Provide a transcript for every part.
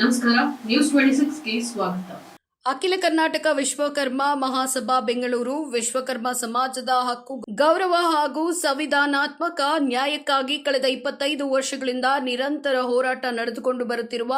ನಮಸ್ಕಾರ news twenty ಸಿಕ್ಸ್ಗೆ ಸ್ವಾಗತ. ಅಖಿಲ ಕರ್ನಾಟಕ ವಿಶ್ವಕರ್ಮ ಮಹಾಸಭಾ ಬೆಂಗಳೂರು ವಿಶ್ವಕರ್ಮ ಸಮಾಜದ ಹಕ್ಕು, ಗೌರವ ಹಾಗೂ ಸಂವಿಧಾನಾತ್ಮಕ ನ್ಯಾಯಕ್ಕಾಗಿ ಕಳೆದ ಇಪ್ಪತ್ತೈದು ವರ್ಷಗಳಿಂದ ನಿರಂತರ ಹೋರಾಟ ನಡೆದುಕೊಂಡು ಬರುತ್ತಿರುವ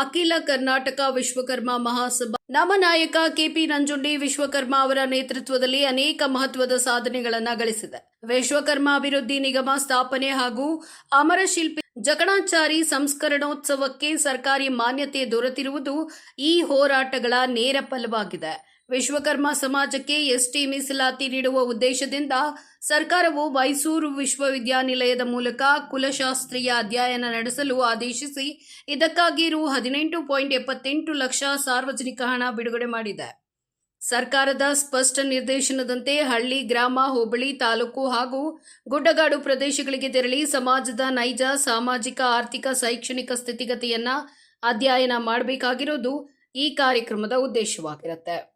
ಅಖಿಲ ಕರ್ನಾಟಕ ವಿಶ್ವಕರ್ಮ ಮಹಾಸಭಾ ನಮ್ಮ ನಾಯಕ ಕೆಪಿ ನಂಜುಂಡಿ ವಿಶ್ವಕರ್ಮ ಅವರ ನೇತೃತ್ವದಲ್ಲಿ ಅನೇಕ ಮಹತ್ವದ ಸಾಧನೆಗಳನ್ನು ಗಳಿಸಿದೆ. ವಿಶ್ವಕರ್ಮ ಅಭಿವೃದ್ಧಿ ನಿಗಮ ಸ್ಥಾಪನೆ ಹಾಗೂ ಅಮರಶಿಲ್ಪಿ ಜಕಣಾಚಾರಿ ಸಂಸ್ಕರಣೋತ್ಸವಕ್ಕೆ ಸರ್ಕಾರಿ ಮಾನ್ಯತೆ ದೊರೆತಿರುವುದು ಈ ಹೋರಾಟಗಳ ನೇರ ಫಲವಾಗಿದೆ. ವಿಶ್ವಕರ್ಮ ಸಮಾಜಕ್ಕೆ ಎಸ್ಟಿ ಮೀಸಲಾತಿ ನೀಡುವ ಉದ್ದೇಶದಿಂದ ಸರ್ಕಾರವು ಮೈಸೂರು ವಿಶ್ವವಿದ್ಯಾನಿಲಯದ ಮೂಲಕ ಕುಲಶಾಸ್ತ್ರೀಯ ಅಧ್ಯಯನ ನಡೆಸಲು ಆದೇಶಿಸಿ, ಇದಕ್ಕಾಗಿ ರು ಹದಿನೆಂಟು ಪಾಯಿಂಟ್ ಎಪ್ಪತ್ತೆಂಟು ಲಕ್ಷ ಸಾರ್ವಜನಿಕ ಹಣ ಬಿಡುಗಡೆ ಮಾಡಿದೆ. ಸರ್ಕಾರದ ಸ್ಪಷ್ಟ ನಿರ್ದೇಶನದಂತೆ ಹಳ್ಳಿ, ಗ್ರಾಮ, ಹೋಬಳಿ, ತಾಲೂಕು ಹಾಗೂ ಗುಡ್ಡಗಾಡು ಪ್ರದೇಶಗಳಿಗೆ ತೆರಳಿ ಸಮಾಜದ ನೈಜ, ಸಾಮಾಜಿಕ, ಆರ್ಥಿಕ, ಶೈಕ್ಷಣಿಕ ಸ್ಥಿತಿಗತಿಯನ್ನ ಅಧ್ಯಯನ ಮಾಡಬೇಕಾಗಿರೋದು ಈ ಕಾರ್ಯಕ್ರಮದ ಉದ್ದೇಶವಾಗಿರುತ್ತೆ.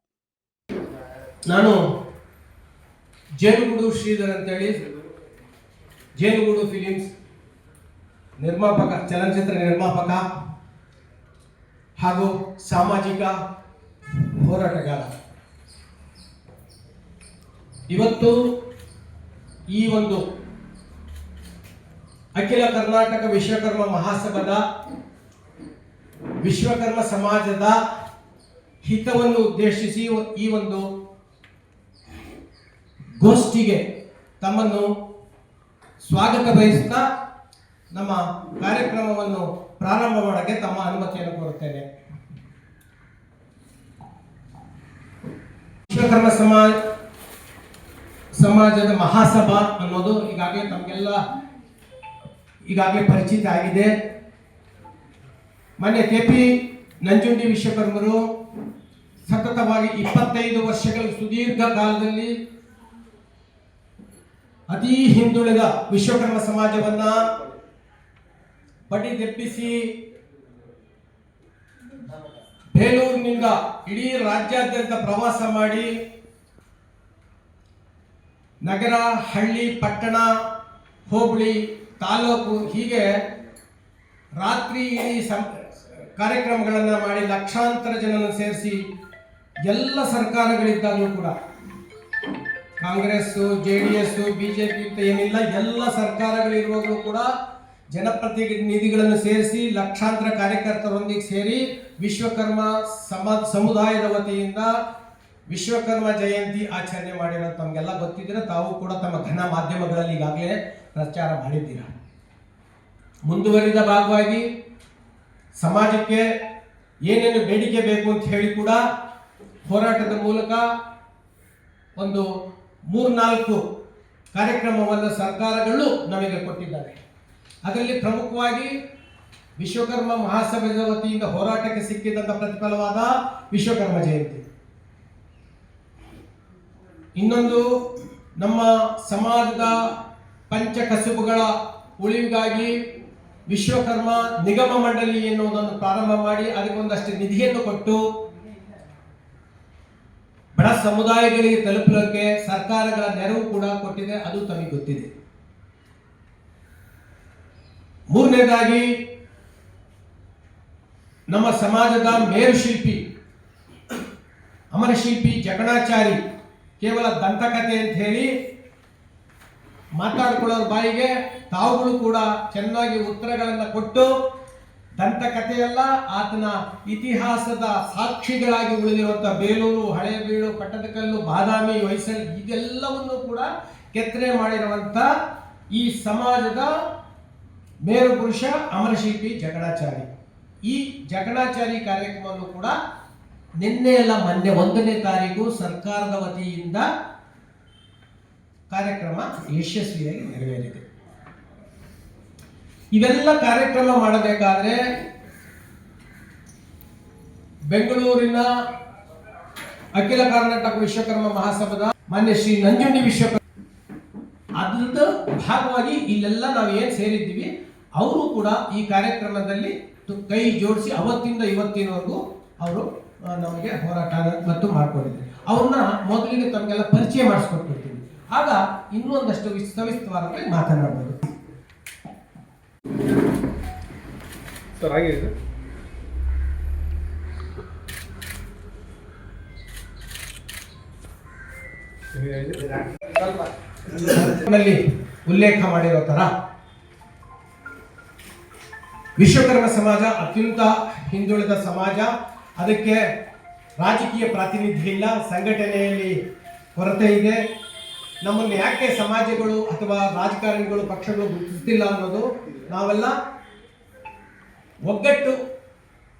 ನಾನು ಜೇನುಗೂಡು ಶ್ರೀಧರ್ ಅಂತೇಳಿ, ಜೇನುಗೂಡು ಫಿಲಿಮ್ಸ್ ನಿರ್ಮಾಪಕ, ಚಲನಚಿತ್ರ ನಿರ್ಮಾಪಕ ಹಾಗೂ ಸಾಮಾಜಿಕ ಹೋರಾಟಗಾರ. ಇವತ್ತು ಈ ಒಂದು ಅಖಿಲ ಕರ್ನಾಟಕ ವಿಶ್ವಕರ್ಮ ಮಹಾಸಭಾದ ವಿಶ್ವಕರ್ಮ ಸಮಾಜದ ಹಿತವನ್ನು ಉದ್ದೇಶಿಸಿ ಈ ಒಂದು ಗೋಷ್ಠಿಗೆ ತಮ್ಮನ್ನು ಸ್ವಾಗತ ಬಯಸುತ್ತಾ ನಮ್ಮ ಕಾರ್ಯಕ್ರಮವನ್ನು ಪ್ರಾರಂಭ ಮಾಡೋಕ್ಕೆ ತಮ್ಮ ಅನುಮತಿಯನ್ನು ಕೋರುತ್ತೇನೆ. ವಿಶ್ವಕರ್ಮ ಸಮಾಜ ಸಮಾಜದ ಮಹಾಸಭಾ ಅನ್ನೋದು ಈಗಾಗಲೇ ತಮಗೆಲ್ಲ ಈಗಾಗಲೇ ಪರಿಚಿತ ಆಗಿದೆ. ಮೊನ್ನೆ ಕೆ ಪಿ ನಂಜುಂಡಿ ವಿಶ್ವಕರ್ಮರು ಸತತವಾಗಿ ಇಪ್ಪತ್ತೈದು ವರ್ಷಗಳ ಸುದೀರ್ಘ ಕಾಲದಲ್ಲಿ ಅತೀ ಹಿಂದುಳಿದ ವಿಶ್ವಕರ್ಮ ಸಮಾಜವನ್ನ ಬಡಿದೆಬ್ಬಿಸಿ ಬೇಲೂರಿನಿಂದ ಇಡೀ ರಾಜ್ಯಾದ್ಯಂತ ಪ್ರವಾಸ ಮಾಡಿ ನಗರ, ಹಳ್ಳಿ, ಪಟ್ಟಣ, ಹೋಬಳಿ, ತಾಲೂಕು ಹೀಗೆ ರಾತ್ರಿ ಇಡೀ ಸಂ ಕಾರ್ಯಕ್ರಮಗಳನ್ನು ಮಾಡಿ ಲಕ್ಷಾಂತರ ಜನರನ್ನು ಸೇರಿಸಿ ಎಲ್ಲ ಸರ್ಕಾರಗಳಿದ್ದಾಗಲೂ ಕೂಡ Congress J D S BJP ಅಂತ ಏನಿಲ್ಲ, ಎಲ್ಲ ಸರ್ಕಾರಗಳಿರುವಾಗಲೂ ಕೂಡ ಜನಪ್ರತಿನಿಧಿಗಳನ್ನು ಸೇರಿಸಿ, ಲಕ್ಷಾಂತರ ಕಾರ್ಯಕರ್ತರೊಂದಿಗೆ ಸೇರಿ ವಿಶ್ವಕರ್ಮ ಸಮ ಸಮುದಾಯದ ವತಿಯಿಂದ ವಿಶ್ವಕರ್ಮ ಜಯಂತಿ ಆಚರಣೆ ಮಾಡಿರೋದು ತಮಗೆಲ್ಲ ಗೊತ್ತಿದ್ರೆ ತಾವು ಕೂಡ ತಮ್ಮ ಘನ ಮಾಧ್ಯಮಗಳಲ್ಲಿ ಈಗಾಗಲೇ ಪ್ರಚಾರ ಮಾಡಿದ್ದೀರ? ಮುಂದುವರಿದ ಭಾಗವಾಗಿ ಸಮಾಜಕ್ಕೆ ಏನೇನು ಬೇಡಿಕೆ ಬೇಕು ಅಂತ ಹೇಳಿ ಕೂಡ ಹೋರಾಟದ ಮೂಲಕ ಒಂದು ಮೂರ್ನಾಲ್ಕು ಕಾರ್ಯಕ್ರಮವನ್ನು ಸರ್ಕಾರಗಳು ನಮಗೆ ಕೊಟ್ಟಿದ್ದಾರೆ. ಅದರಲ್ಲಿ ಪ್ರಮುಖವಾಗಿ ವಿಶ್ವಕರ್ಮ ಮಹಾಸಭೆಯ ವತಿಯಿಂದ ಹೋರಾಟಕ್ಕೆ ಸಿಕ್ಕಿದಂಥ ಪ್ರತಿಫಲವಾದ ವಿಶ್ವಕರ್ಮ ಜಯಂತಿ. ಇನ್ನೊಂದು ನಮ್ಮ ಸಮಾಜದ ಪಂಚ ಕಸುಬುಗಳ ಉಳಿವಿಗಾಗಿ ವಿಶ್ವಕರ್ಮ ನಿಗಮ ಮಂಡಳಿ ಎನ್ನುವುದನ್ನು ಪ್ರಾರಂಭ ಮಾಡಿ ಅದಕ್ಕೊಂದಷ್ಟು ನಿಧಿಯನ್ನು ಕೊಟ್ಟು ಬಡ ಸಮುದಾಯಗಳಿಗೆ ತಲುಪಲಿಕ್ಕೆ ಸರ್ಕಾರಗಳ ನೆರವು ಕೂಡ ಕೊಟ್ಟಿದೆ, ಅದು ತಮಗೆ ಗೊತ್ತಿದೆ. ಮೂರನೇದಾಗಿ, ನಮ್ಮ ಸಮಾಜದ ಮೇರುಶಿಲ್ಪಿ, ಅಮರಶಿಲ್ಪಿ ಜಕಣಾಚಾರಿ ಕೇವಲ ದಂತಕಥೆ ಅಂತ ಹೇಳಿ ಮಾತಾಡ್ಕೊಳ್ಳೋರ ಬಾಯಿಗೆ ತಾವುಗಳು ಕೂಡ ಚೆನ್ನಾಗಿ ಉತ್ತರಗಳನ್ನು ಕೊಟ್ಟು ದಂತಕಥೆಯಲ್ಲ ಆತನ ಇತಿಹಾಸದ ಸಾಕ್ಷಿಗಳಾಗಿ ಉಳಿದಿರುವಂಥ ಬೇಲೂರು, ಹಳೆಬೀಡು, ಪಟ್ಟದಕಲ್ಲು, ಬಾದಾಮಿ, ಹೊಯ್ಸಳ ಇದೆಲ್ಲವನ್ನು ಕೂಡ ಕೆತ್ತನೆ ಮಾಡಿರುವಂಥ ಈ ಸಮಾಜದ ಮೇರು ಪುರುಷ ಅಮರಶಿಲ್ಪಿ ಜಗಣಾಚಾರಿ. ಈ ಜಗಣಾಚಾರಿ ಕಾರ್ಯಕ್ರಮವನ್ನು ಕೂಡ ನಿನ್ನೆ ಎಲ್ಲ ಮೊನ್ನೆ ಒಂದನೇ ತಾರೀಕು ಸರ್ಕಾರದ ವತಿಯಿಂದ ಕಾರ್ಯಕ್ರಮ ಯಶಸ್ವಿಯಾಗಿ ನೆರವೇರಿದೆ. ಇವೆಲ್ಲ ಕಾರ್ಯಕ್ರಮ ಮಾಡಬೇಕಾದ್ರೆ ಬೆಂಗಳೂರಿನ ಅಖಿಲ ಕರ್ನಾಟಕ ವಿಶ್ವಕರ್ಮ ಮಹಾಸಭದ ಮಾನ್ಯ ಶ್ರೀ ನಂಜುಂಡಿ ವಿಶ್ವಕರ್ಮ ಅದ್ರದ್ದು ಭಾಗವಾಗಿ ಇಲ್ಲೆಲ್ಲ ನಾವು ಏನು ಸೇರಿದ್ದೀವಿ, ಅವರು ಕೂಡ ಈ ಕಾರ್ಯಕ್ರಮದಲ್ಲಿ ಕೈ ಜೋಡಿಸಿ ಅವತ್ತಿಂದ ಇವತ್ತಿನವರೆಗೂ ಅವರು ನಮಗೆ ಹೋರಾಟ ಮತ್ತು ಮಾಡ್ಕೊಂಡಿದ್ದಾರೆ. ಅವ್ರನ್ನ ಮೊದಲಿಗೆ ತಮಗೆಲ್ಲ ಪರಿಚಯ ಮಾಡಿಸ್ಕೊಟ್ಬಿಡ್ತೀವಿ. ಆಗ ಇನ್ನೊಂದಷ್ಟು ಮಾತನಾಡಬಹುದು ಸವಿಸ್ತರವಾಗಿ ಮಾತನಾಡ್ಬೋದು. ಸರ್, ಹಾಗೆ ಉಲ್ಲೇಖ ಮಾಡಿರೋ ತರ ವಿಶ್ವಕರ್ಮ ಸಮಾಜ ಅತ್ಯಂತ ಹಿಂದುಳಿದ ಸಮಾಜ, ಅದಕ್ಕೆ ರಾಜಕೀಯ ಪ್ರಾತಿನಿಧ್ಯ ಇಲ್ಲ, ಸಂಘಟನೆಯಲ್ಲಿ ಕೊರತೆ ಇದೆ. ನಮ್ಮನ್ನು ಯಾಕೆ ಸಮಾಜಗಳು ಅಥವಾ ರಾಜಕಾರಣಿಗಳು ಪಕ್ಷಗಳು ಗುರುತಿಸ್ತಿಲ್ಲ ಅನ್ನೋದು ನಾವೆಲ್ಲ ಒಗ್ಗಟ್ಟು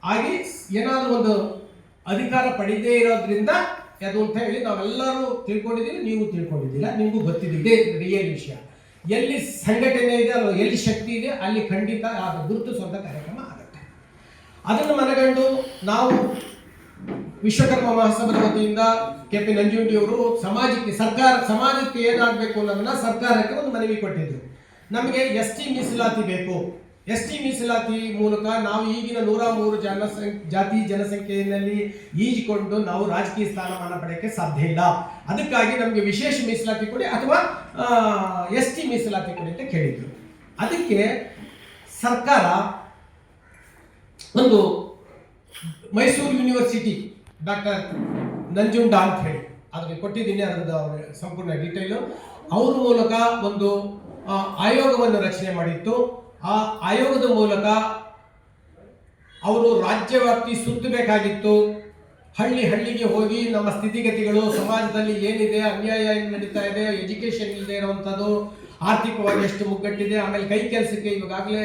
ಆಗಿ ಏನಾದರೂ ಒಂದು ಅಧಿಕಾರ ಪಡೆದೇ ಇರೋದ್ರಿಂದ ಅದು ಅಂತ ಹೇಳಿ ನಾವೆಲ್ಲರೂ ತಿಳ್ಕೊಂಡಿದ್ದೀವಿ, ನೀವು ತಿಳ್ಕೊಂಡಿದ್ದೀರ, ನಿಮಗೂ ಗೊತ್ತಿದೆ ರಿಯಲ್ ವಿಷಯ. ಎಲ್ಲಿ ಸಂಘಟನೆ ಇದೆ ಅಥವಾ ಎಲ್ಲಿ ಶಕ್ತಿ ಇದೆ, ಅಲ್ಲಿ ಖಂಡಿತ ಅದು ಗುರುತಿಸುವಂಥ ಕಾರ್ಯಕ್ರಮ ಆಗುತ್ತೆ. ಅದನ್ನು ಮನಗಂಡು ನಾವು ವಿಶ್ವಕರ್ಮ ಮಹಾಸಭದ ವತಿಯಿಂದ ಕೆ ಪಿ ನಂಜುಂಡಿಯವರು ಸಮಾಜಕ್ಕೆ ಸರ್ಕಾರ, ಸಮಾಜಕ್ಕೆ ಏನಾಗಬೇಕು ಅನ್ನೋದನ್ನ ಸರ್ಕಾರಕ್ಕೆ ಒಂದು ಮನವಿ ಕೊಟ್ಟಿದ್ರು. ನಮಗೆ ಎಸ್ ಟಿ ಮೀಸಲಾತಿ ಬೇಕು. ಎಸ್ ಟಿ ಮೀಸಲಾತಿ ಮೂಲಕ ನಾವು ಈಗಿನ ನೂರ ಮೂರು ಜನಸಂಖ್ಯೆ ಜಾತಿ ಜನಸಂಖ್ಯೆಯಲ್ಲಿ ಈಜಿಕೊಂಡು ನಾವು ರಾಜಕೀಯ ಸ್ಥಾನಮಾನ ಪಡೆಯಕ್ಕೆ ಸಾಧ್ಯ ಇಲ್ಲ. ಅದಕ್ಕಾಗಿ ನಮಗೆ ವಿಶೇಷ ಮೀಸಲಾತಿ ಕೊಡಿ ಅಥವಾ ಎಸ್ ಟಿ ಮೀಸಲಾತಿ ಕೊಡಿ ಅಂತ ಕೇಳಿದ್ರು. ಅದಕ್ಕೆ ಸರ್ಕಾರ ಒಂದು ಮೈಸೂರು ಯೂನಿವರ್ಸಿಟಿ ಡಾಕ್ಟರ್ ನಂಜುಂಡ ಅಂತ ಹೇಳಿ. ಅದಕ್ಕೆ ಕೊಟ್ಟಿದ್ದೀನಿ, ಅದರದ್ದು ಅವರ ಸಂಪೂರ್ಣ ಡೀಟೇಲು. ಅವ್ರ ಮೂಲಕ ಒಂದು ಆಯೋಗವನ್ನು ರಚನೆ ಮಾಡಿತ್ತು. ಆ ಆಯೋಗದ ಮೂಲಕ ಅವರು ರಾಜ್ಯವ್ಯಾಪ್ತಿ ಸುತ್ತಬೇಕಾಗಿತ್ತು ಹಳ್ಳಿ ಹಳ್ಳಿಗೆ ಹೋಗಿ ನಮ್ಮ ಸ್ಥಿತಿಗತಿಗಳು, ಸಮಾಜದಲ್ಲಿ ಏನಿದೆ, ಅನ್ಯಾಯ ಏನು ನಡೀತಾ ಇದೆ, ಎಜುಕೇಷನ್ ಇಲ್ಲದೆ ಇರುವಂಥದ್ದು, ಆರ್ಥಿಕವಾಗಿ ಎಷ್ಟು ಮುಗ್ಗಟ್ಟಿದೆ, ಆಮೇಲೆ ಕೈ ಕೆಲಸಕ್ಕೆ ಇವಾಗಲೇ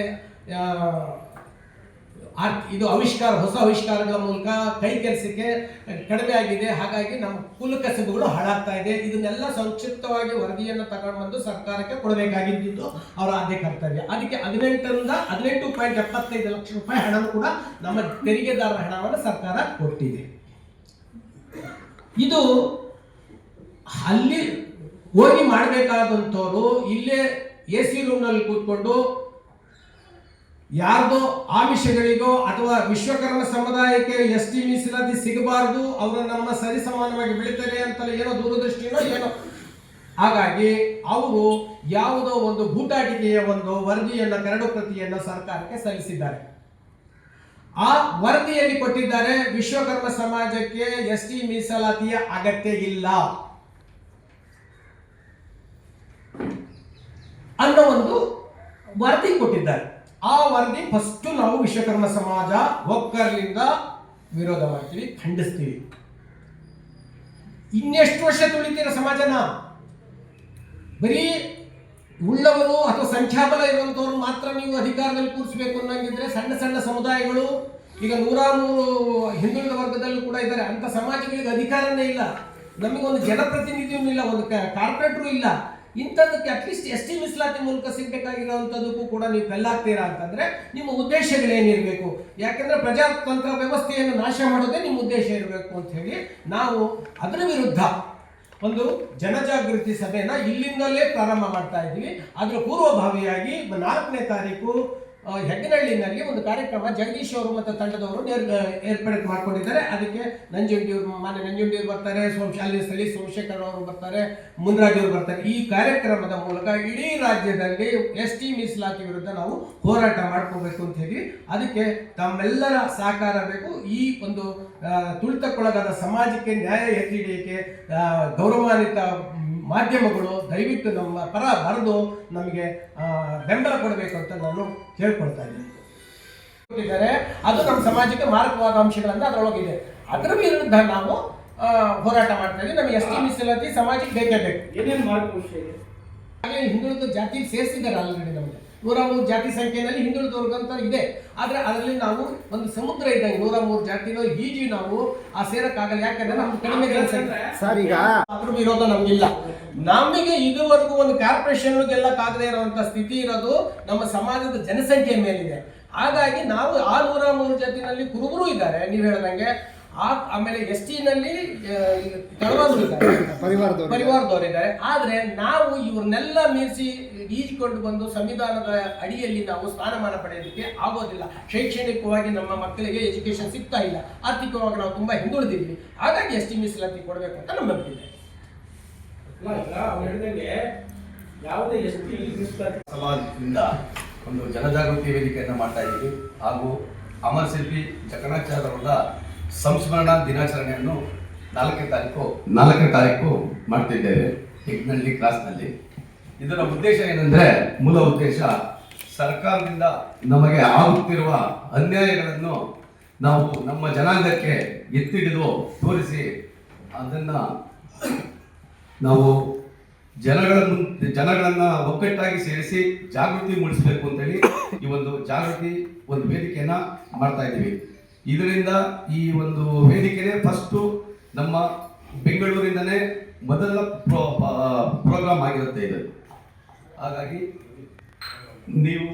ಇದು ಆವಿಷ್ಕಾರ, ಹೊಸ ಆವಿಷ್ಕಾರಗಳ ಮೂಲಕ ಕೈ ಕೆಲಸಕ್ಕೆ ಕಡಿಮೆ ಆಗಿದೆ. ಹಾಗಾಗಿ ನಮ್ಮ ಕುಲ ಕಸಬುಗಳು ಹಾಳಾಗ್ತಾ ಇದೆ. ಇದನ್ನೆಲ್ಲ ಸಂಕ್ಷಿಪ್ತವಾಗಿ ವರದಿಯನ್ನು ತಗೊಂಡು ಬಂದು ಸರ್ಕಾರಕ್ಕೆ ಕೊಡಬೇಕಾಗಿದ್ದು ಅವರ ಆದ್ಯ ಕರ್ತವ್ಯ. ಅದಕ್ಕೆ ಹದಿನೆಂಟರಿಂದ ಹದಿನೆಂಟು ಪಾಯಿಂಟ್ ಎಪ್ಪತ್ತೈದು ಲಕ್ಷ ರೂಪಾಯಿ ಹಣವನ್ನು ಕೂಡ ನಮ್ಮ ತೆರಿಗೆದಾರರ ಹಣವನ್ನು ಸರ್ಕಾರ ಕೊಟ್ಟಿದೆ. ಇದು ಅಲ್ಲಿ ಹೋಗಿ ಮಾಡಬೇಕಾದಂಥವ್ರು ಇಲ್ಲೇ ಎ ಸಿ ರೂಮ್ನಲ್ಲಿ ಕೂತ್ಕೊಂಡು ಯಾರ್ದೋ ಆಮಿಷಗಳಿಗೋ ಅಥವಾ ವಿಶ್ವಕರ್ಮ ಸಮುದಾಯಕ್ಕೆ ಎಸ್ ಟಿ ಮೀಸಲಾತಿ ಸಿಗಬಾರದು, ಅವರು ನಮ್ಮ ಸರಿ ಸಮಾನವಾಗಿ ಬೆಳಿತಾರೆ ಅಂತ ಏನೋ ದೂರದೃಷ್ಟಿನೋ ಏನೋ. ಹಾಗಾಗಿ ಅವರು ಯಾವುದೋ ಒಂದು ಗೂಟಾಟಿಕೆಯ ಒಂದು ವರದಿಯನ್ನು, ಕರಡು ಪ್ರತಿಯನ್ನು ಸರ್ಕಾರಕ್ಕೆ ಸಲ್ಲಿಸಿದ್ದಾರೆ. ಆ ವರದಿಯಲ್ಲಿ ಕೊಟ್ಟಿದ್ದಾರೆ, ವಿಶ್ವಕರ್ಮ ಸಮಾಜಕ್ಕೆ ಎಸ್ ಟಿ ಮೀಸಲಾತಿಯ ಅಗತ್ಯ ಇಲ್ಲ. ಅನ್ನೋ ಒಂದು ವರದಿ ಕೊಟ್ಟಿದ್ದಾರೆ. ಆ ವರದಿ ಫಸ್ಟ್ ನಾವು ವಿಶ್ವಕರ್ಮ ಸಮಾಜ ಒಕ್ಕರ್ಲಿಂದ ವಿರೋಧ ಮಾಡ್ತೀವಿ, ಖಂಡಿಸ್ತೀವಿ. ಇನ್ನೆಷ್ಟು ವರ್ಷ ತುಳಿತೀರ ಸಮಾಜನ? ಬರೀ ಉಳ್ಳವರು ಅಥವಾ ಸಂಖ್ಯಾಬಲ ಇರುವಂಥವ್ರು ಮಾತ್ರ ನೀವು ಅಧಿಕಾರದಲ್ಲಿ ಕೂರಿಸಬೇಕು ಅನ್ನಂಗಿದ್ರೆ ಸಣ್ಣ ಸಣ್ಣ ಸಮುದಾಯಗಳು ಈಗ ನೂರಾರು ನೂರು ಹಿಂದುಳಿದ ವರ್ಗದಲ್ಲೂ ಕೂಡ ಇದ್ದಾರೆ. ಅಂತ ಸಮಾಜಗಳಿಗೆ ಅಧಿಕಾರನೇ ಇಲ್ಲ. ನಮಗೊಂದು ಜನಪ್ರತಿನಿಧಿಯೂ ಇಲ್ಲ, ಒಂದು ಕಾರ್ಪೊರೇಟ್ರು ಇಲ್ಲ. ಇಂಥದ್ದಕ್ಕೆ ಅಟ್ಲೀಸ್ಟ್ ಎಸ್ ಟಿ ಮೀಸಲಾತಿ ಮೂಲಕ ಸಿಗಬೇಕಾಗಿರುವಂಥದ್ದಕ್ಕೂ ಕೂಡ ನೀವು ಬೆಲ್ಲಾಗ್ತೀರಾ ಅಂತಂದ್ರೆ ನಿಮ್ಮ ಉದ್ದೇಶಗಳೇನಿರಬೇಕು? ಯಾಕಂದ್ರೆ ಪ್ರಜಾತಂತ್ರ ವ್ಯವಸ್ಥೆಯನ್ನು ನಾಶ ಮಾಡೋದೇ ನಿಮ್ಮ ಉದ್ದೇಶ ಇರಬೇಕು ಅಂತ ಹೇಳಿ ನಾವು ಅದರ ವಿರುದ್ಧ ಒಂದು ಜನಜಾಗೃತಿ ಸಭೆನ ಇಲ್ಲಿಂದಲೇ ಪ್ರಾರಂಭ ಮಾಡ್ತಾ ಇದ್ದೀವಿ. ಅದರ ಪೂರ್ವಭಾವಿಯಾಗಿ ನಾಲ್ಕನೇ ತಾರೀಕು ಹೆಗ್ಗನಹಳ್ಳಿನಲ್ಲಿ ಒಂದು ಕಾರ್ಯಕ್ರಮ ಜಗದೀಶ್ ಅವರು ಮತ್ತು ತಂಡದವರು ಏರ್ಪಡೆ ಮಾಡ್ಕೊಂಡಿದ್ದಾರೆ. ಅದಕ್ಕೆ ನಂಜುಂಡಿಯವರು ಮಾನ್ಯ ನಂಜುಂಡಿಯವರು ಬರ್ತಾರೆ ಅಲ್ಲಿ ಸ್ಥಳೀಯ ಸೋಮಶೇಖರ್ ಅವರು ಬರ್ತಾರೆ, ಮುನ್ರಾಜ್ ಅವರು ಬರ್ತಾರೆ. ಈ ಕಾರ್ಯಕ್ರಮದ ಮೂಲಕ ಇಡೀ ರಾಜ್ಯದಲ್ಲಿ ಎಸ್ ಟಿ ಮೀಸಲಾತಿ ವಿರುದ್ಧ ನಾವು ಹೋರಾಟ ಮಾಡ್ಕೋಬೇಕು ಅಂತ ಹೇಳಿ ಅದಕ್ಕೆ ತಮ್ಮೆಲ್ಲರ ಸಹಕಾರ ಬೇಕು. ಈ ಒಂದು ತುಳಿತಕ್ಕೊಳಗಾದ ಸಮಾಜಕ್ಕೆ ನ್ಯಾಯ ಎತ್ತಿಡಿಯಕ್ಕೆ ಗೌರವಾನ್ವಿತ ಮಾಧ್ಯಮಗಳು ದಯವಿಟ್ಟು ನಮ್ಮ ಪರ ಬರೆದು ನಮಗೆ ಬೆಂಬಲ ಕೊಡಬೇಕು ಅಂತ ನಾನು ಕೇಳ್ಕೊಳ್ತಾ ಇದ್ದೀನಿ. ಅದು ನಮ್ಮ ಸಮಾಜಕ್ಕೆ ಮಾರಕವಾದ ಅಂಶಗಳನ್ನ ಅದರೊಳಗಿದೆ. ಅದರ ವಿರುದ್ಧ ನಾವು ಹೋರಾಟ ಮಾಡ್ತಾ ಇದ್ದೀವಿ. ನಮಗೆ ಎಸ್ ಟಿ ಮೀಸಲಾತಿ ಸಮಾಜಕ್ಕೆ ಬೇಕೇ ಬೇಕು. ಏನೇನು ಮಾರ್ಗದರ್ಶಿ ಇದೆ? ಹಾಗೆ ಹಿಂದುಳಿದ ಜಾತಿ ಸೇರಿಸಿದ್ದಾರೆ ಆಲ್ರೆಡಿ ನಮಗೆ. ನೂರ ಮೂರು ಜಾತಿ ಸಂಖ್ಯೆಯಲ್ಲಿ ಹಿಂದುಳಿದ ವರ್ಗ ಅಂತ ಇದೆ. ಆದರೆ ಅದರಲ್ಲಿ ನಾವು ಒಂದು ಸಮುದ್ರ ಇದ್ದಂಗೆ ನೂರ ಮೂರು ಜಾತಿನೋ ಈಜಿ ನಾವು ಆ ಸೇರಕ್ಕಾಗಲ್ಲ. ಯಾಕಂದ್ರೆ ನಮ್ಗೆ ಕಡಿಮೆ ಕೆಲಸ ಸರ್ ಈಗ ಅದ್ರ ವಿರೋಧ ನಮಗಿಲ್ಲ. ನಮಗೆ ಇದುವರೆಗೂ ಒಂದು ಕಾರ್ಪೊರೇಷನ್ ಗೆಲ್ಲಕ್ಕಾಗದೇ ಇರುವಂತ ಸ್ಥಿತಿ ಇರೋದು ನಮ್ಮ ಸಮಾಜದ ಜನಸಂಖ್ಯೆ ಮೇಲಿದೆ. ಹಾಗಾಗಿ ನಾವು ಆ ನೂರ ಮೂರು ಜಾತಿನಲ್ಲಿ ಕುರುಬರು ಇದ್ದಾರೆ ನೀವು ಹೇಳ್ದಂಗೆ. ಆ ಆಮೇಲೆ ಎಸ್ ಟಿನಲ್ಲಿ ನಲ್ಲಿ ಇದ್ದಾರೆ. ಪರಿವಾರದವರು. ಪರಿವಾರದವರಿದ್ದಾರೆ ಆದ್ರೆ ನಾವು ಇವ್ರನ್ನೆಲ್ಲ ಮೀರಿಸಿ ಈಜಿಕೊಂಡು ಬಂದು ಸಂವಿಧಾನದ ಅಡಿಯಲ್ಲಿ ನಾವು ಸ್ಥಾನಮಾನ ಪಡೆಯೋದಕ್ಕೆ ಆಗೋದಿಲ್ಲ. ಶೈಕ್ಷಣಿಕವಾಗಿ ನಮ್ಮ ಮಕ್ಕಳಿಗೆ ಎಜುಕೇಶನ್ ಸಿಗ್ತಾ ಇಲ್ಲ. ಆರ್ಥಿಕವಾಗಿ ನಾವು ತುಂಬಾ ಹಿಂದುಳಿದಿದ್ವಿ ಹಾಗಾಗಿ ಎಸ್ ಟಿ ಮೀಸಲಾತಿ ಕೊಡಬೇಕು ಅಂತ ನಮ್ಮ ಸಮಾಜದಿಂದ ಒಂದು ಜನಜಾಗೃತಿ ವೇದಿಕೆಯನ್ನು ಮಾಡ್ತಾ ಇದ್ದೀವಿ. ಹಾಗೂ ಅಮರ ಶಿಲ್ಪಿ ಜಕಣಾಚಾರ್ಯವರ ಸಂಸ್ಮರಣಾ ದಿನಾಚರಣೆಯನ್ನು ನಾಲ್ಕನೇ ತಾರೀಕು ನಾಲ್ಕನೇ ತಾರೀಕು ಮಾಡ್ತಿದ್ದೇವೆ ಹೆಗ್ನಳ್ಳಿ ಕ್ಲಾಸ್ನಲ್ಲಿ ಇದರ ಉದ್ದೇಶ ಏನಂದ್ರೆ ಮೂಲ ಉದ್ದೇಶ ಸರ್ಕಾರದಿಂದ ನಮಗೆ ಆಗುತ್ತಿರುವ ಅನ್ಯಾಯಗಳನ್ನು ನಾವು ನಮ್ಮ ಜನಾಂಗಕ್ಕೆ ಎತ್ತಿಡಿದು ತೋರಿಸಿ ಅದನ್ನ ನಾವು ಜನಗಳನ್ನು, ಜನಗಳನ್ನ ಒಗ್ಗಟ್ಟಾಗಿ ಸೇರಿಸಿ ಜಾಗೃತಿ ಮೂಡಿಸಬೇಕು ಅಂತೇಳಿ ಈ ಒಂದು ಜಾಗೃತಿ ಒಂದು ವೇದಿಕೆಯನ್ನ ಮಾಡ್ತಾ ಇದ್ದೀವಿ. ಇದರಿಂದ ಈ ಒಂದು ವೇದಿಕೆನೇ ಫಸ್ಟು ನಮ್ಮ ಬೆಂಗಳೂರಿಂದನೇ ಮೊದಲ ಪ್ರೋ ಪ್ರೋಗ್ರಾಮ್ ಆಗಿರುತ್ತೆ ಇದು. ಹಾಗಾಗಿ ನೀವು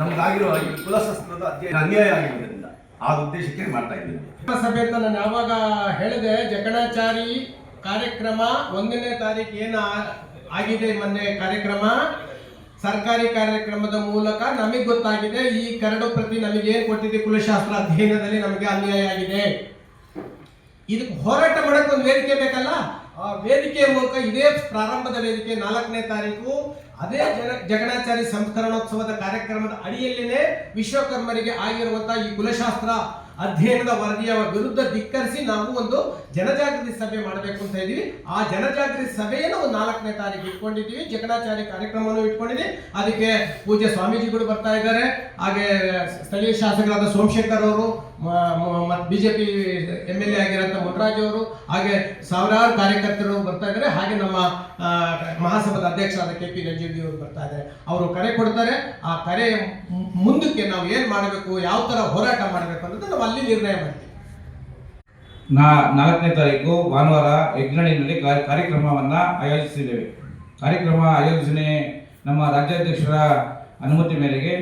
ನಮ್ಗಾಗಿರೋ ಕುಲಶಸ್ತ್ರದ ಅಧ್ಯಯನ ಅನ್ಯಾಯ ಆಗಿರೋದ್ರಿಂದ ಆ ಉದ್ದೇಶಕ್ಕೆ ಮಾಡ್ತಾ ಇದ್ದೀವಿ. ಸಭೆ ನಾನು ಯಾವಾಗ ಹೇಳಿದೆ, ಜಕಣಾಚಾರಿ ಕಾರ್ಯಕ್ರಮ ಒಂದನೇ ತಾರೀಕು ಏನು ಆಗಿದೆ ಮೊನ್ನೆ ಕಾರ್ಯಕ್ರಮ? ಸರ್ಕಾರಿ ಕಾರ್ಯಕ್ರಮದ ಮೂಲಕ ನಮಗೆ ಗೊತ್ತಾಗಿದೆ, ಈ ಕರಡು ಪ್ರತಿ ನಮಗೆ ಏನ್ ಕೊಟ್ಟಿದೆ ಕುಲಶಾಸ್ತ್ರ ಅಧ್ಯಯನದಲ್ಲಿ ನಮಗೆ ಅನ್ಯಾಯ ಆಗಿದೆ. ಇದಕ್ಕೆ ಹೋರಾಟ ಮಾಡಕ್ಕೆ ಒಂದು ವೇದಿಕೆ ಬೇಕಲ್ಲ? ಆ ವೇದಿಕೆಯ ಮೂಲಕ ಇದೇ ಪ್ರಾರಂಭದ ವೇದಿಕೆ, ನಾಲ್ಕನೇ ತಾರೀಕು ಅದೇ ಜನ ಜಗಣಾಚಾರಿ ಸಂಸ್ಕರಣೋತ್ಸವದ ಕಾರ್ಯಕ್ರಮದ ಅಡಿಯಲ್ಲೇನೆ ವಿಶ್ವಕರ್ಮರಿಗೆ ಆಗಿರುವಂತಹ ಈ ಕುಲಶಾಸ್ತ್ರ ಅಧ್ಯಯನದ ವರದಿಯ ವಿರುದ್ಧ ಧಿಕ್ಕರಿಸಿ ನಾವು ಒಂದು ಜನಜಾಗೃತಿ ಸಭೆ ಮಾಡಬೇಕು ಅಂತ ಇದ್ದೀವಿ. ಆ ಜನಜಾಗೃತಿ ಸಭೆಯನ್ನು ಒಂದು ನಾಲ್ಕನೇ ತಾರೀಕು ಇಟ್ಕೊಂಡಿದ್ದೀವಿ. ಜಗಣಾಚಾರಿ ಕಾರ್ಯಕ್ರಮವನ್ನು ಇಟ್ಕೊಂಡಿದ್ದೀವಿ. ಅದಕ್ಕೆ ಪೂಜ್ಯ ಸ್ವಾಮೀಜಿಗಳು ಬರ್ತಾ ಇದ್ದಾರೆ. ಹಾಗೆ ಸ್ಥಳೀಯ ಶಾಸಕರಾದ ಸೋಮಶೇಖರ್ ಅವರು ಮತ್ತು ಬಿಜೆಪಿ ಎಂ ಎಲ್ ಎ ಆಗಿರೋಂಥ ಮುಟ್ರಾಜ್ ಅವರು, ಹಾಗೆ ಸಾವಿರಾರು ಕಾರ್ಯಕರ್ತರು ಬರ್ತಾ ಇದ್ದಾರೆ ಹಾಗೆ ನಮ್ಮ ಮಹಾಸಭಾದ ಅಧ್ಯಕ್ಷರಾದ ಕೆ ಪಿ ಅವರು ಬರ್ತಾ ಇದ್ದಾರೆ ಅವರು ಕರೆ ಕೊಡ್ತಾರೆ. ಆ ಕರೆ ಮುಂದಕ್ಕೆ ನಾವು ಏನು ಮಾಡಬೇಕು, ಯಾವ ತರ ಹೋರಾಟ ಮಾಡಬೇಕು ಅನ್ನೋದು ನಾವು ಅಲ್ಲಿ ನಿರ್ಣಯ ಮಾಡ್ತೀವಿ. ನಾ, ನಾಲ್ಕನೇ ತಾರೀಕು ಭಾನುವಾರ ಯಜ್ಞಳಿನಲ್ಲಿ ಕಾರ್ಯಕ್ರಮವನ್ನು ಆಯೋಜಿಸಿದ್ದೇವೆ. ಕಾರ್ಯಕ್ರಮ ಆಯೋಜನೆ ನಮ್ಮ ರಾಜ್ಯಾಧ್ಯಕ್ಷರ ಅನುಮತಿ ಮೇರೆಗೆ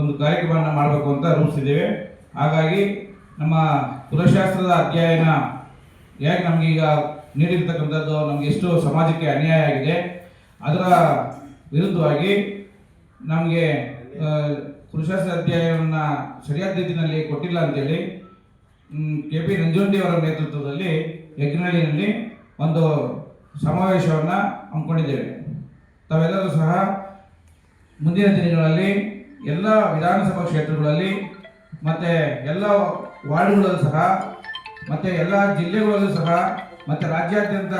ಒಂದು ಕಾರ್ಯಕ್ರಮವನ್ನು ಮಾಡಬೇಕು ಅಂತ ರೂಪಿಸಿದ್ದೇವೆ ಹಾಗಾಗಿ ನಮ್ಮ ಕುಲಶಾಸ್ತ್ರದ ಅಧ್ಯಯನ ಯಾಕೆ ನಮಗೀಗ ನೀಡಿರ್ತಕ್ಕಂಥದ್ದು, ನಮಗೆ ಎಷ್ಟು ಸಮಾಜಕ್ಕೆ ಅನ್ಯಾಯ ಆಗಿದೆ, ಅದರ ವಿರುದ್ಧವಾಗಿ ನಮಗೆ ಕುಲಶಾಸ್ತ್ರ ಅಧ್ಯಯನವನ್ನು ಸರಿಯಾದ ರೀತಿಯಲ್ಲಿ ಕೊಟ್ಟಿಲ್ಲ ಅಂತೇಳಿ ಕೆ ಪಿ ನಂಜುಂಡಿ ಅವರ ನೇತೃತ್ವದಲ್ಲಿ ಯಜ್ಞಹಳ್ಳಿನಲ್ಲಿ ಒಂದು ಸಮಾವೇಶವನ್ನು ಹಮ್ಮಿಕೊಂಡಿದ್ದೇವೆ. ತಾವೆಲ್ಲರೂ ಸಹ ಮುಂದಿನ ದಿನಗಳಲ್ಲಿ ಎಲ್ಲ ವಿಧಾನಸಭಾ ಕ್ಷೇತ್ರಗಳಲ್ಲಿ ಮತ್ತು ಎಲ್ಲ ವಾರ್ಡ್ಗಳಲ್ಲೂ ಸಹ, ಮತ್ತು ಎಲ್ಲ ಜಿಲ್ಲೆಗಳಲ್ಲೂ ಸಹ, ಮತ್ತು ರಾಜ್ಯಾದ್ಯಂತ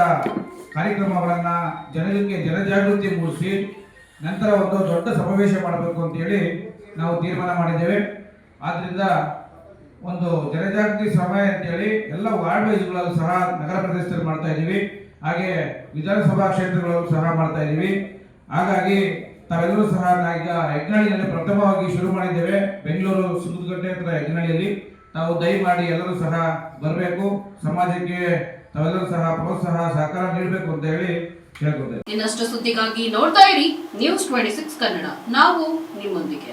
ಕಾರ್ಯಕ್ರಮಗಳನ್ನು ಜನರಿಗೆ ಜನಜಾಗೃತಿ ಮೂಡಿಸಿ ನಂತರ ಒಂದು ದೊಡ್ಡ ಸಮಾವೇಶ ಮಾಡಬೇಕು ಅಂತೇಳಿ ನಾವು ತೀರ್ಮಾನ ಮಾಡಿದ್ದೇವೆ. ಆದ್ದರಿಂದ ಒಂದು ಜನಜಾಗೃತಿ ಸಭೆ ಅಂತೇಳಿ ಎಲ್ಲ ವಾರ್ಡ್ ವೈಸ್ಗಳಲ್ಲೂ ಸಹ ನಗರ ಪ್ರದೇಶದಲ್ಲಿ ಮಾಡ್ತಾ ಇದ್ದೀವಿ. ಹಾಗೆ ವಿಧಾನಸಭಾ ಕ್ಷೇತ್ರಗಳಲ್ಲೂ ಸಹ ಮಾಡ್ತಾ ಇದ್ದೀವಿ. ಹಾಗಾಗಿ ತಾವೆಲ್ಲರೂ ಸಹ ಈಗ ಹೆಗ್ನಾಳಿಯಲ್ಲಿ ಪ್ರಥಮವಾಗಿ ಶುರು ಮಾಡಿದ್ದೇವೆ. ಬೆಂಗಳೂರು ಸುಂದರಗಟ್ಟೆ ಹತ್ರ ಹೆಗ್ನಳ್ಳಿಯಲ್ಲಿ ನಾವು ದಯಮಾಡಿ ಎಲ್ಲರೂ ಸಹ ಬರಬೇಕು. ಸಮಾಜಕ್ಕೆ ತಾವೆಲ್ಲರೂ ಸಹ ಪ್ರೋತ್ಸಾಹ, ಸಹಕಾರ ನೀಡಬೇಕು ಅಂತ ಹೇಳಿ ಇನ್ನಷ್ಟು ಸುದ್ದಿಗಾಗಿ ನೋಡ್ತಾ ಇರಿ. News twenty six Kannada. ನಾವು ನಿಮ್ಮೊಂದಿಗೆ.